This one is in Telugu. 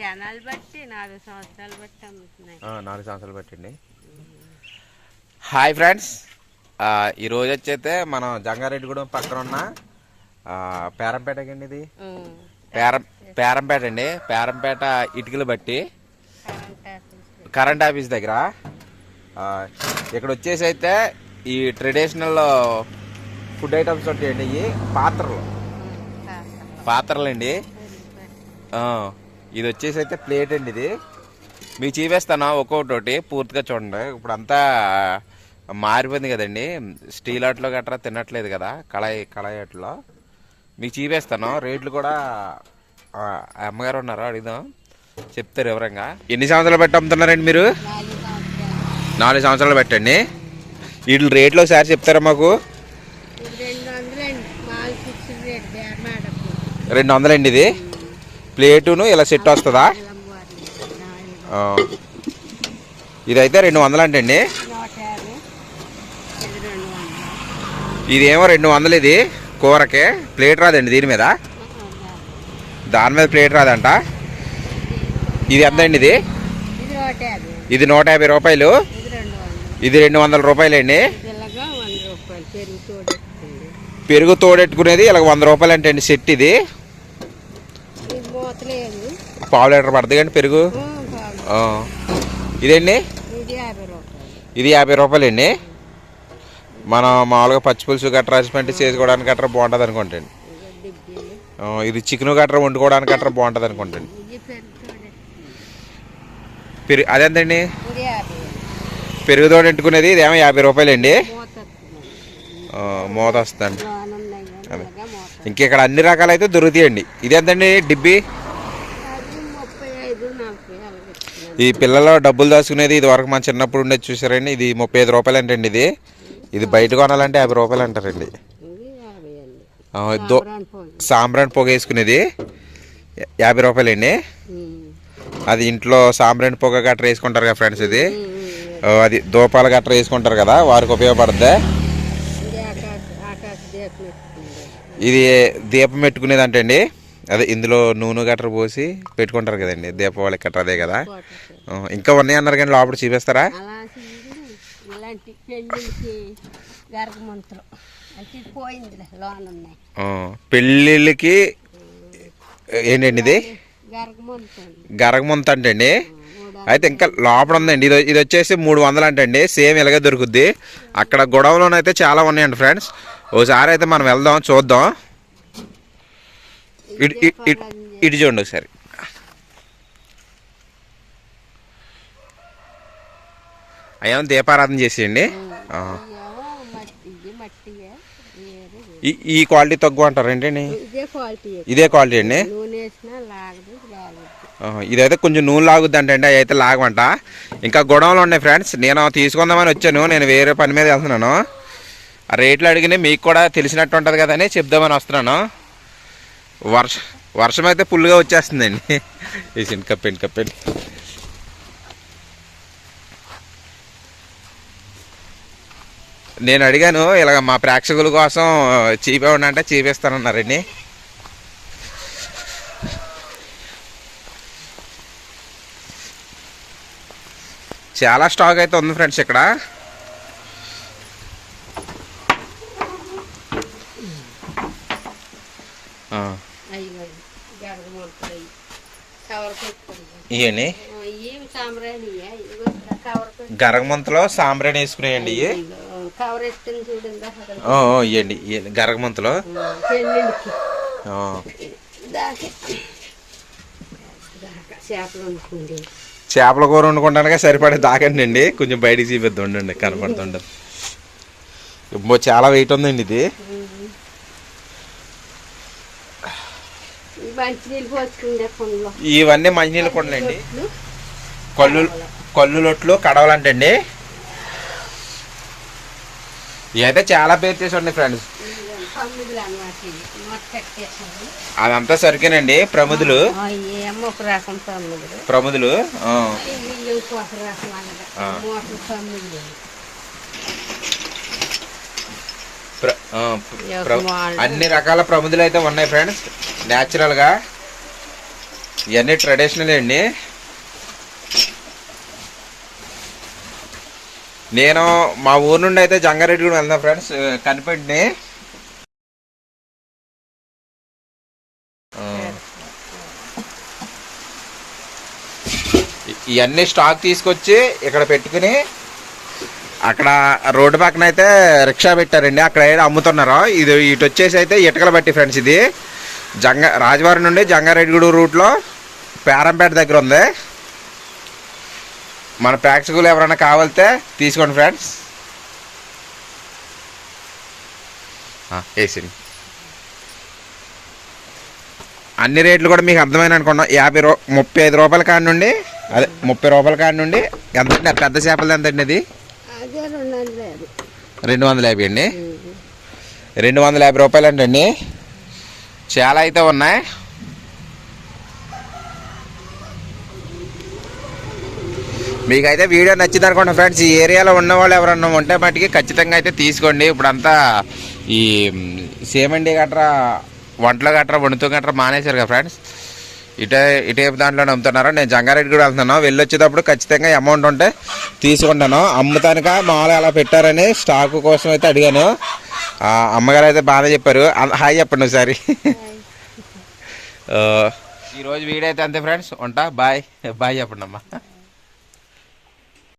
కెనాల్ బట్టి నాలుగు సంవత్సరాలు బట్టి అమ్ముతున్నాయి. ఆ, నాలుగు సంవత్సరాలు పట్టండి హాయ్ ఫ్రెండ్స్. ఈరోజు వచ్చైతే మనం జంగారెడ్డిగూడెం పక్కన ఉన్న పేరంపేటకండి ఇది. పేరం పేరంపేట అండి. పేరంపేట ఇటుకలు బట్టి కరెంట్ ఆఫీస్ దగ్గర. ఇక్కడ వచ్చేసి అయితే ఈ ట్రెడిషనల్ ఫుడ్ ఐటమ్స్ ఉంటాయండి ఇవి. పాత్రలు. ఉమ్, ఇది వచ్చేసి అయితే ప్లేట్ అండి ఇది. మీకు చూపిస్తాను ఒక్కొక్కటి పూర్తిగా చూడండి. ఇప్పుడు అంతా మారిపోయింది కదండి. స్టీల్ ఆటలో గట్రా తినట్లేదు కదా కళాయి కళాయి ఆటలో. మీకు చూపిస్తాను రేట్లు కూడా అమ్మగారు ఉన్నారు? అడుగుదాం. చెప్తారు వివరంగా. ఎన్ని సంవత్సరాలు పెట్టి అమ్ముతున్నారండి మీరు? నాలుగు సంవత్సరాలు పెట్టండి. వీటి రేట్లు ఒకసారి చెప్తారా మాకు? రెండు వందలండి ఇది. ప్లేటును ఇలా సెట్ వస్తుందా. ఇదైతే రెండు వందలు అంటండి ఇదేమో రెండు వందలు ఇది కూరకి. ప్లేట్ రాదండి దీని మీద. దాని మీద ప్లేట్ రాదంట. ఇది ఎంత అండి ఇది ఇది నూట యాభై రూపాయలు. ఇది రెండు వందలు. రూపాయలండి. పెరుగు తోడెట్టుకునేది ఇలా వంద రూపాయలు అంటే అండి సెట్ ఇది. పావు లీటర్ పడుతుంది కండి పెరుగు. ఇదండి ఇది యాభై రూపాయలు. రూపాయలండి మనం మామూలుగా పచ్చి పులుసు గట్రా రాసిపెట్టి చేసుకోవడానికి గట్రా బాగుంటుంది అనుకుంటండి ఇది చికెన్ గట్రా వండుకోవడానికి గట్రా బాగుంటుంది అనుకుంటండి పెరుగు యాభై. పెరుగుతో పెట్టుకునేది ఇదేమో యాభై రూపాయలండి మూత వస్తుంది. ఆ, మూత వస్తుందండి మూత ఇంక ఇక్కడ అన్ని రకాలు అయితే దొరుకుతాయండి. ఇది ఎంతండి డిబ్బి అది ముప్పై ఐదు నలభై అలాగే ఇస్తున్నాను. ఈ పిల్లలు డబ్బులు దాచుకునేది ఇది వరకు మన చిన్నప్పుడు ఉండేది చూసారండి. ఇది ముప్పై ఐదు రూపాయలు అంటండి ఇది. ఇది బయట కొనాలంటే యాభై రూపాయలు అంటారండి. సాంబ్రాణి పొగ వేసుకునేది యాభై రూపాయలండి. అది ఇంట్లో సాంబ్రాణి పొగ గట్రా వేసుకుంటారు కదా ఫ్రెండ్స్ ఇది. అది దూపాలు గట్రా వేసుకుంటారు కదా వారికి ఉపయోగపడుతుంది ఇది దీపం ఎత్తుకుంది ఇది దీపం పెట్టుకునేది అంటే అండి అదే ఇందులో నూనె గట్రా పోసి పెట్టుకుంటారు కదండి దీపావళి గట్రా అదే కదా. ఇంకా ఉన్నాయి అన్నారు కానీ లోపల చూపిస్తారా? పెళ్ళిళ్ళకి ఏంటండి ఇది గరగముంత అంటే అండి. మూడు అయితే ఇంకా లోపల ఉందండి ఇది ఇది వచ్చేసి మూడు వందలు అంటండి సేమ్ ఇలాగే దొరుకుద్ది. అక్కడ గొడవలోనైతే చాలా ఉన్నాయండి ఫ్రెండ్స్. ఓసారి అయితే మనం వెళ్దాం చూద్దాం. ఇటు ఇటు- చూడండి ఒకసారి. అయ్యేమో దీపారాధన చేసేయండి. ఈ క్వాలిటీ తక్కువ అంటారు ఏంటండి? ఇదే క్వాలిటీ. ఇదే క్వాలిటీ అండి? ఇదైతే కొంచెం నూనె లాగుద్ది అంటే అవి అయితే లాగమంట. ఇంకా గొడవలు ఉన్నాయి ఫ్రెండ్స్ నేను తీసుకుందామని వచ్చాను నేను వేరే పని మీద వెళ్తున్నాను. ఆ రేట్లు అడిగిన మీకు కూడా తెలిసినట్టు ఉంటుంది కదని చెప్దామని వస్తున్నాను. వర్ష వర్షం అయితే ఫుల్గా వచ్చేస్తుందండి. వేసింది కప్పండి కప్పండి నేను అడిగాను ఇలాగ మా ప్రేక్షకుల కోసం చీప్ అంటే చీపిస్తానన్నారండి. చాలా స్టాక్ అయితే ఉంది ఫ్రెండ్స్ ఇక్కడ. ఆ, ఇవన్నీ గరగమంతలో సాంబ్రాణి వేసుకునేయండి ఇవ్వండి గరగమంతలో. చేపల కూర వండుకుంటానికే సరిపడే దాకండి అండి. కొంచెం బయటికి చూపిద్దు ఉండండి కనపడుతుండదు చాలా వెయిట్ ఉందండి ఇది ఈ మంచినీళ్ళు పోసుకుండే కుండలో ఇవన్నీ మంచినీళ్ళు కొండలండి. కళ్ళు కళ్ళు లొట్లు కడవలంటండి. ఇవైతే చాలా పేరు చేసి ఉన్నాయి ఫ్రెండ్స్. అదంతా సరికేనండి ప్రముదులు. ప్రముదులు. అన్ని రకాల ప్రముదులు అయితే ఉన్నాయి ఫ్రెండ్స్. న్యాచురల్గా ఇవన్నీ ట్రెడిషనల్ అండి. నేను మా ఊరు నుండి అయితే జంగారెడ్డి కూడా వెళ్దాం ఫ్రెండ్స్ కనిపెట్టిని. ఇవన్నీ స్టాక్ తీసుకొచ్చి ఇక్కడ పెట్టుకుని అక్కడ రోడ్డు పక్కన అయితే రిక్షా పెట్టారండి. అక్కడ అమ్ముతున్నారు. ఇది ఇటు వచ్చేసి అయితే ఇటుకల బట్టి ఫ్రెండ్స్ ఇది. జంగ రాజవారి నుండి జంగారెడ్డిగూడు రూట్లో పేరంపేట దగ్గర ఉంది. మన ప్రేక్షకులు ఎవరైనా కావాలితే తీసుకోండి ఫ్రెండ్స్. వేసింది అన్ని రేట్లు కూడా మీకు అర్థమైన అనుకున్నాం. యాభై రూ ముప్పై ఐదు రూపాయల కాడి నుండి అదే ముప్పై రూపాయల కాడి నుండి ఎంత? పెద్ద చేపలు ఎంత అండి అది అదే రెండు వందల యాభై. రెండు వందల యాభై అండి. రెండు వందల యాభై రూపాయలు అండి. చాలా అయితే ఉన్నాయి. మీకైతే వీడియో నచ్చింది అనుకోండి ఫ్రెండ్స్ ఈ ఏరియాలో ఉన్న వాళ్ళు ఎవరన్నా ఉంటే మటుకి ఖచ్చితంగా అయితే తీసుకోండి. ఇప్పుడంతా ఈ సేమండి గట్రా వంటలు గట్రా వండుతూ గట్రా మానేశారు కదా ఫ్రెండ్స్. ఇటే ఇటేపు దాంట్లోనే అమ్ముతున్నారు నేను జంగారెడ్డి కూడా వెళ్తున్నాను. వెళ్ళి వచ్చేటప్పుడు ఖచ్చితంగా అమౌంట్ ఉంటే తీసుకుంటాను అమ్ముతానుక మామూలుగా అలా పెట్టారని స్టాక్ కోసం అయితే అడిగాను. అమ్మగారు అయితే బాగా చెప్పారు. అ- హాయ్ చెప్పండి ఒకసారి. ఆ, ఈరోజు వీడియో అయితే అంతే ఫ్రెండ్స్. ఉంటా బాయ్. బాయ్ చెప్పండి అమ్మా